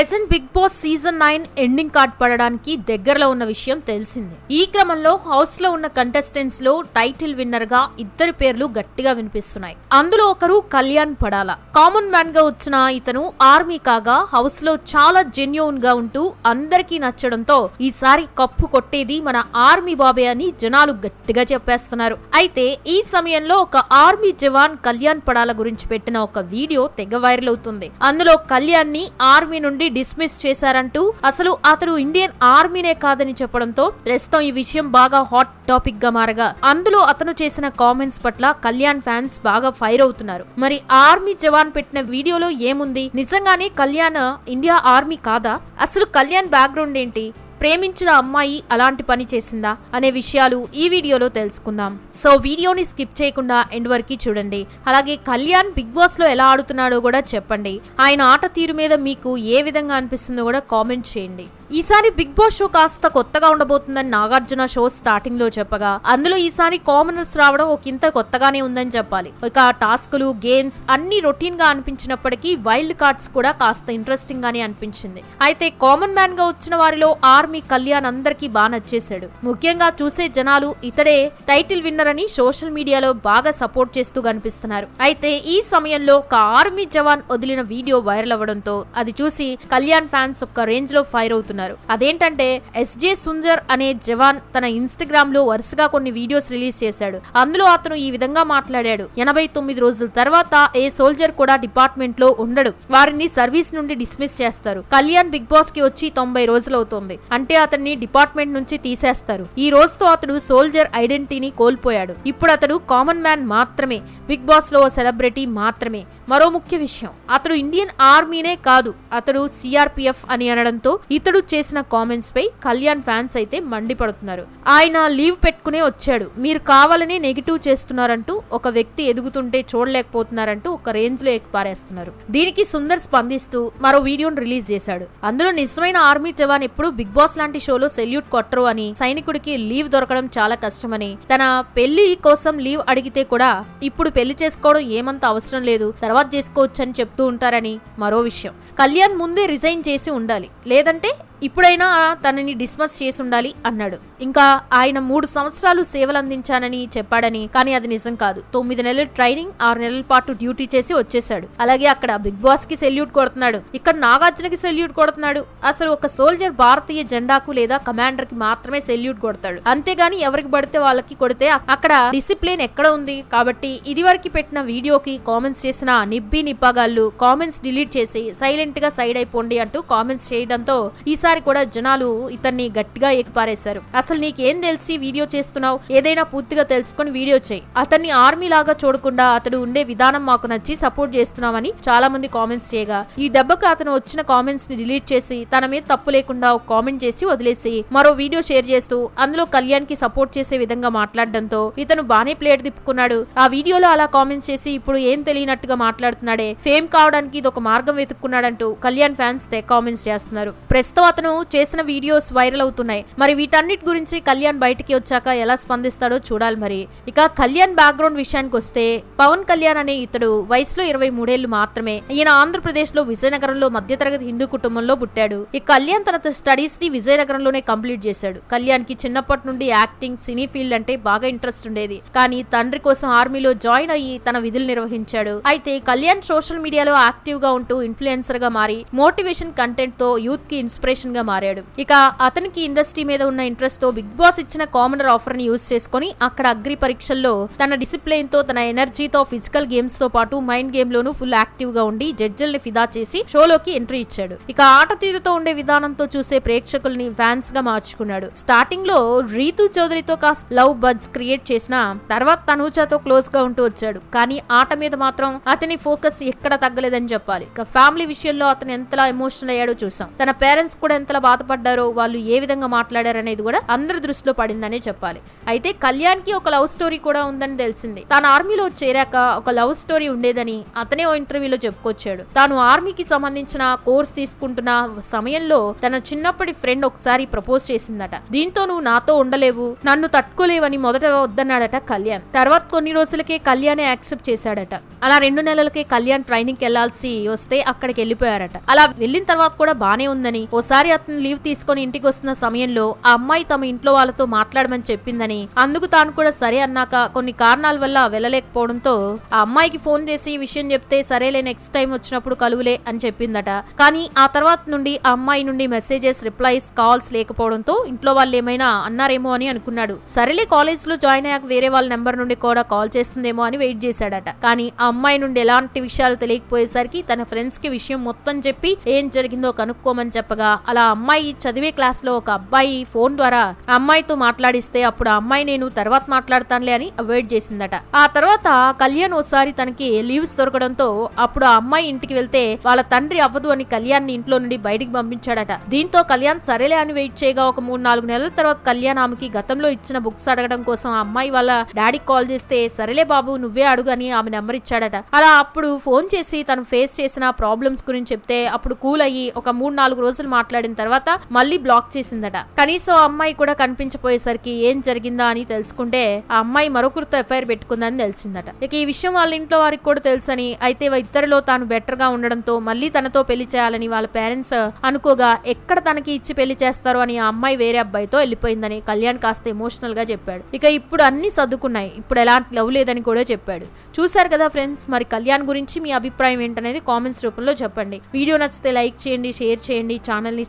Present Bigg Boss season nine ending card పడడానికి దగ్గరలో ఉన్న విషయం తెలిసిందే. ఈ క్రమంలో హౌస్లో ఉన్న కంటెస్టెంట్స్లో టైటిల్ విన్నర్గా ఇద్దరి పేర్లు గట్టిగా వినిపిస్తున్నాయి. అందులో ఒకరు కళ్యాణ్ పడాల. కామన్ మ్యాన్గా వచ్చిన ఇతను ఆర్మీ కాగా హౌస్లో చాలా జెన్యున్గా ఉంటూ అందరికీ నచ్చడంతో ఈసారి కప్పు కొట్టేది మన ఆర్మీ బాబే అని జనాలు గట్టిగా చెప్పేస్తున్నారు. అయితే ఈ సమయంలో ఒక ఆర్మీ జవాన్ కళ్యాణ్ పడాల గురించి పెట్టిన ఒక వీడియో తెగ వైరల్ అవుతుంది. అందులో కళ్యాణ్ని ఆర్మీ నుండి డిస్మిస్ చేశారంటూ అసలు అతడు ఇండియన్ ఆర్మీనే కాదని చెప్పడంతో ప్రస్తుతం ఈ విషయం బాగా హాట్ టాపిక్గా మారగా. అందులో అతను చేసిన కామెంట్స్ పట్ల కళ్యాణ్ ఫ్యాన్స్ బాగా ఫైర్ అవుతున్నారు. మరి ఆర్మీ జవాన్ పెట్టిన వీడియోలో ఏముంది? నిజంగానే కళ్యాణ్ ఇండియా ఆర్మీ కాదా? అసలు కళ్యాణ్ బ్యాక్గ్రౌండ్ ఏంటి? ప్రేమించిన అమ్మాయి అలాంటి పని చేసిందా అనే విషయాలు ఈ వీడియోలో తెలుసుకుందాం. సో వీడియోని స్కిప్ చేయకుండా ఎండ్ వరకు చూడండి. అలాగే కళ్యాణ్ బిగ్ బాస్లో ఎలా ఆడుతున్నాడో కూడా చెప్పండి. ఆయన ఆట తీరు మీద మీకు ఏ విధంగా అనిపిస్తుందో కూడా కామెంట్ చేయండి. ఈసారి బిగ్ బాస్ షో కాస్త కొత్తగా ఉండబోతుందని నాగార్జున షో స్టార్టింగ్లో చెప్పగా అందులో ఈసారి కామనర్స్ రావడం ఒక ఇంత కొత్తగానే ఉందని చెప్పాలి. ఇక టాస్కులు గేమ్స్ అన్ని రొటీన్గా అనిపించినప్పటికీ వైల్డ్ కార్డ్స్ కూడా కాస్త ఇంట్రెస్టింగ్ గానే అనిపించింది. అయితే కామన్ మ్యాన్గా వచ్చిన వారిలో ఆర్మీ కళ్యాణ్ అందరికీ బాగా నచ్చేశాడు. ముఖ్యంగా చూసే జనాలు ఇతడే టైటిల్ విన్నర్ అని సోషల్ మీడియాలో బాగా సపోర్ట్ చేస్తూ కనిపిస్తున్నారు. అయితే ఈ సమయంలో ఒక ఆర్మీ జవాన్ వదిలిన వీడియో వైరల్ అవ్వడంతో అది చూసి కళ్యాణ్ ఫ్యాన్స్ ఒక్క రేంజ్లో ఫైర్ అవుతున్నారు. అదేంటంటే ఎస్జే సుందర్ అనే జవాన్ తన ఇన్స్టాగ్రామ్లో వరుసగా కొన్ని వీడియోస్ రిలీజ్ చేశాడు. అందులో అతను ఈ విధంగా మాట్లాడాడు. ఎనభై తొమ్మిది రోజుల తర్వాత ఏ సోల్జర్ కూడా డిపార్ట్మెంట్లో ఉండడు. వారిని సర్వీస్ నుండి డిస్మిస్ చేస్తారు. కళ్యాణ్ బిగ్ బాస్కి వచ్చి తొంభై రోజులవుతోంది. అంటే అతన్ని డిపార్ట్మెంట్ నుంచి తీసేస్తారు. ఈ రోజుతో అతడు సోల్జర్ ఐడెంటిటీని కోల్పోయాడు. ఇప్పుడు అతడు కామన్ మ్యాన్ మాత్రమే. బిగ్ బాస్లో ఓ సెలబ్రిటీ మాత్రమే. మరో ముఖ్య విషయం. అతడు ఇండియన్ ఆర్మీనే కాదు అతడు సిఆర్పిఎఫ్ అని అనడంతో ఇతడు చేసిన కామెంట్స్ పై కళ్యాణ్ ఫ్యాన్స్ అయితే మండిపడుతున్నారు. ఆయన లీవ్ పెట్టుకునే వచ్చాడు. మీరు కావాలని నెగిటివ్ చేస్తున్నారంటూ ఒక వ్యక్తి ఎదుగుతుంటే చూడలేకపోతున్నారంటూ ఒక రేంజ్లో పారేస్తున్నారు దీనికి సుందర్ స్పందిస్తూ మరో వీడియోను రిలీజ్ చేశాడు. అందులో నిజమైన ఆర్మీ జవాన్ ఎప్పుడు బిగ్ బాస్ లాంటి షోలో సెల్యూట్ కొట్టరు అని సైనికుడికి లీవ్ దొరకడం చాలా కష్టమని తన పెళ్ళి కోసం లీవ్ అడిగితే కూడా ఇప్పుడు పెళ్ళి చేసుకోవడం ఏమంత అవసరం లేదు తర్వాత చేసుకోవచ్చని చెప్తూ ఉంటారని మరో విషయం. కళ్యాణ్ ముందే రిజైన్ చేసి ఉండాలి. లేదంటే ఇప్పుడైనా తనని డిస్మస్ చేసి ఉండాలి అన్నాడు. ఇంకా ఆయన మూడు సంవత్సరాలు సేవలు అందించానని చెప్పాడని కానీ అది నిజం కాదు. తొమ్మిది నెలల ట్రైనింగ్ ఆరు నెలల పాటు డ్యూటీ చేసి వచ్చేసాడు అలాగే అక్కడ బిగ్ బాస్కి సెల్యూట్ కొడుతున్నాడు. ఇక్కడ నాగార్జునకి సెల్యూట్ కొడుతున్నాడు. అసలు ఒక సోల్జర్ భారతీయ జెండాకు లేదా కమాండర్కి మాత్రమే సెల్యూట్ కొడతాడు. అంతేగాని ఎవరికి పడితే వాళ్ళకి కొడితే అక్కడ డిసిప్లిన్ ఎక్కడ ఉంది? కాబట్టి ఇది వరకు పెట్టిన వీడియోకి కామెంట్స్ చేసిన నిబ్బి నిప్పాగాళ్ళు కామెంట్స్ డిలీట్ చేసి సైలెంట్గా సైడ్ అయిపోండి అంటూ కామెంట్స్ చేయడంతో ఈసారి కూడా జనాలు ఇతన్ని గట్టిగా ఎక్కిపారేశారు అసలు నీకేం తెలిసి వీడియో చేస్తున్నావు? ఏదైనా పూర్తిగా తెలుసుకొని వీడియో చేయి. అతన్ని ఆర్మీ లాగా చూడకుండా అతడు ఉండే విధానం మాకు నచ్చి సపోర్ట్ చేస్తున్నామని చాలా మంది కామెంట్స్ చేయగా ఈ దెబ్బకు అతను వచ్చిన కామెంట్స్ని డిలీట్ చేసి తన మీద తప్పు లేకుండా ఒక కామెంట్ చేసి వదిలేసి మరో వీడియో షేర్ చేస్తూ అందులో కళ్యాణ్కి సపోర్ట్ చేసే విధంగా మాట్లాడడంతో ఇతను బానే ప్లేట్ తిప్పుకున్నాడు. ఆ వీడియోలో అలా కామెంట్స్ చేసి ఇప్పుడు ఏం తెలియనట్టుగా మాట్లాడుతున్నాడే? ఫేమ్ కావడానికి ఇది ఒక మార్గం వెతుక్కున్నాడంటూ కళ్యాణ్ ఫ్యాన్స్ కామెంట్స్ చేస్తున్నారు. ప్రస్తుతం అతను చేసిన వీడియోస్ వైరల్ అవుతున్నాయి. మరి వీటన్నిటి గురించి కళ్యాణ్ బయటికి వచ్చాక ఎలా స్పందిస్తాడో చూడాలి మరి. ఇక కళ్యాణ్ బ్యాక్గ్రౌండ్ విషయానికి వస్తే పవన్ కళ్యాణ్ అనే ఇతడు వయసులో ఇరవై మూడేళ్ళు మాత్రమే. ఈయన ఆంధ్రప్రదేశ్లో విజయనగరంలో మధ్యతరగతి హిందూ కుటుంబంలో పుట్టాడు. ఈ కళ్యాణ్ తన స్టడీస్ని విజయనగరంలోనే కంప్లీట్ చేశాడు. కళ్యాణ్కి చిన్నప్పటి నుండి యాక్టింగ్ సినీ ఫీల్డ్ అంటే బాగా ఇంట్రెస్ట్ ఉండేది. కానీ తండ్రి కోసం ఆర్మీలో జాయిన్ అయ్యి తన విధులు నిర్వహించాడు. అయితే కళ్యాణ్ సోషల్ మీడియాలో యాక్టివ్గా ఉంటూ ఇన్ఫ్లుయెన్సర్గా మారి మోటివేషన్ కంటెంట్తో యూత్కి ఇన్స్పిరేషన్ గా మారాడు. ఇక అతనికి ఇండస్ట్రీ మీద ఉన్న ఇంట్రెస్ట్తో బిగ్ బాస్ ఇచ్చిన కామనర్ ఆఫర్ని యూజ్ చేసుకుని అక్కడ అగ్రి పరీక్షల్లో తన డిసిప్లిన్తో తన ఎనర్జీతో ఫిజికల్ గేమ్స్తో పాటు మైండ్ గేమ్ లోను ఫుల్ యాక్టివ్గా ఉండి జడ్జిల్ని ఫిదా చేసి షోలోకి ఎంట్రీ ఇచ్చాడు. ఇక ఆట తీరుతో ఉండే విధానంతో చూసే ప్రేక్షకుల్ని ఫ్యాన్స్గా మార్చుకున్నాడు. స్టార్టింగ్లో రీతు చౌదరితో కాస్త లవ్ బడ్స్ క్రియేట్ చేసిన తర్వాత తనూజాతో క్లోజ్గా ఉంటూ వచ్చాడు. కానీ ఆట మీద మాత్రం అతని ఫోకస్ ఎక్కడ తగ్గలేదని చెప్పాలి. ఇక ఫ్యామిలీ విషయంలో అతను ఎంతలా ఎమోషనల్ అయ్యాడో చూసాం. తన పేరెంట్స్ కూడా ఎంతలా బాధపడ్డారో వాళ్ళు ఏ విధంగా మాట్లాడారనేది కూడా అందరి దృష్టిలో పడిందనే చెప్పాలి. అయితే కళ్యాణ్కి ఒక లవ్ స్టోరీ కూడా ఉందని తెలిసింది. తాను ఆర్మీలో చేరాక ఒక లవ్ స్టోరీ ఉండేదని అతనే ఓ ఇంటర్వ్యూలో చెప్పుకొచ్చాడు. తాను ఆర్మీకి సంబంధించిన కోర్స్ తీసుకుంటున్న సమయంలో తన చిన్నప్పటి ఫ్రెండ్ ఒకసారి ప్రపోజ్ చేసిందట. దీంతో నువ్వు నాతో ఉండలేవు నన్ను తట్టుకోలేవని మొదట వద్దన్నాడట కళ్యాణ్. తర్వాత కొన్ని రోజులకే కళ్యాణే యాక్సెప్ట్ చేశాడట. అలా రెండు నెలలకే కళ్యాణ్ ట్రైనింగ్ వెళ్ళాల్సి వస్తే అక్కడికి వెళ్ళిపోయారట. అలా వెళ్ళిన తర్వాత కూడా బానే ఉందని ఓసారి అతను లీవ్ తీసుకొని ఇంటికి వస్తున్న సమయంలో ఆ అమ్మాయి తమ ఇంట్లో వాళ్ళతో మాట్లాడమని చెప్పిందని అందుకు తాను కూడా సరే అన్నాక కొన్ని కారణాల వల్ల వెళ్ళలేకపోవడంతో ఆ అమ్మాయికి ఫోన్ చేసి ఈ విషయం చెప్తే సరేలే నెక్స్ట్ టైం వచ్చినప్పుడు కలువులే అని చెప్పిందట. కానీ ఆ తర్వాత నుండి ఆ అమ్మాయి నుండి మెసేజెస్ రిప్లైస్ కాల్స్ లేకపోవడంతో ఇంట్లో వాళ్ళు ఏమైనా అన్నారేమో అని అనుకున్నాడు. సరేలే కాలేజ్లో జాయిన్ అయ్యాక వేరే వాళ్ళ నెంబర్ నుండి కూడా కాల్ చేస్తుందేమో అని వెయిట్ చేశాడట. కానీ ఆ అమ్మాయి నుండి ఎలాంటి విషయాలు తెలియకపోయేసరికి తన ఫ్రెండ్స్కి విషయం మొత్తం చెప్పి ఏం జరిగిందో కనుక్కోమని చెప్పగా అలా అమ్మాయి చదివే క్లాస్లో ఒక అబ్బాయి ఫోన్ ద్వారా అమ్మాయితో మాట్లాడిస్తే అప్పుడు ఆ అమ్మాయి నేను తర్వాత మాట్లాడతానులే అని అవాయిడ్ చేసిందట. ఆ తర్వాత కళ్యాణ్ ఒకసారి తనకి లీవ్స్ దొరకడంతో అప్పుడు ఆ అమ్మాయి ఇంటికి వెళ్తే వాళ్ళ తండ్రి అవ్వదు అని కళ్యాణ్ ఇంట్లో నుండి బయటికి పంపించాడట. దీంతో కళ్యాణ్ సరేలే అని వెయిట్ చేయగా ఒక మూడు నాలుగు నెలల తర్వాత కళ్యాణ్ ఆమెకి గతంలో ఇచ్చిన బుక్స్ అడగడం కోసం ఆ అమ్మాయి వాళ్ళ డాడీకి కాల్ చేస్తే సరేలే బాబు నువ్వే అడుగు అని ఆమె నెంబర్ ఇచ్చాడట. అలా అప్పుడు ఫోన్ చేసి తను ఫేస్ చేసిన ప్రాబ్లమ్స్ గురించి చెప్తే అప్పుడు కూల్ అయ్యి ఒక మూడు నాలుగు రోజులు మాట్లాడిన తర్వాత మళ్ళీ బ్లాక్ చేసిందట. కనీసం ఆ అమ్మాయి కూడా కనిపించపోయేసరికి ఏం జరిగిందా అని తెలుసుకుంటే ఆ అమ్మాయి మరొకరితో ఎఫ్ఐఆర్ పెట్టుకుందని తెలిసిందట. ఇక ఈ విషయం వాళ్ళ ఇంట్లో వారికి కూడా తెలుసని అయితే ఇద్దరిలో తాను బెటర్గా ఉండడంతో మళ్ళీ తనతో పెళ్ళి చేయాలని వాళ్ళ పేరెంట్స్ అనుకోగా ఎక్కడ తనకి ఇచ్చి పెళ్ళి చేస్తారో అని ఆ అమ్మాయి వేరే అబ్బాయితో వెళ్ళిపోయిందని కళ్యాణ్ కాస్త ఎమోషనల్గా చెప్పాడు. ఇక ఇప్పుడు అన్ని సర్దుకున్నాయి. ఇప్పుడు ఎలాంటి లవ్ లేదని కూడా చెప్పాడు. చూశారు కదా ఫ్రెండ్స్ మరి కళ్యాణ్ గురించి మీ అభిప్రాయం ఏంటనేది కామెంట్స్ రూపంలో చెప్పండి. వీడియో నచ్చితే లైక్ చేయండి షేర్ చేయండి ఛానల్ని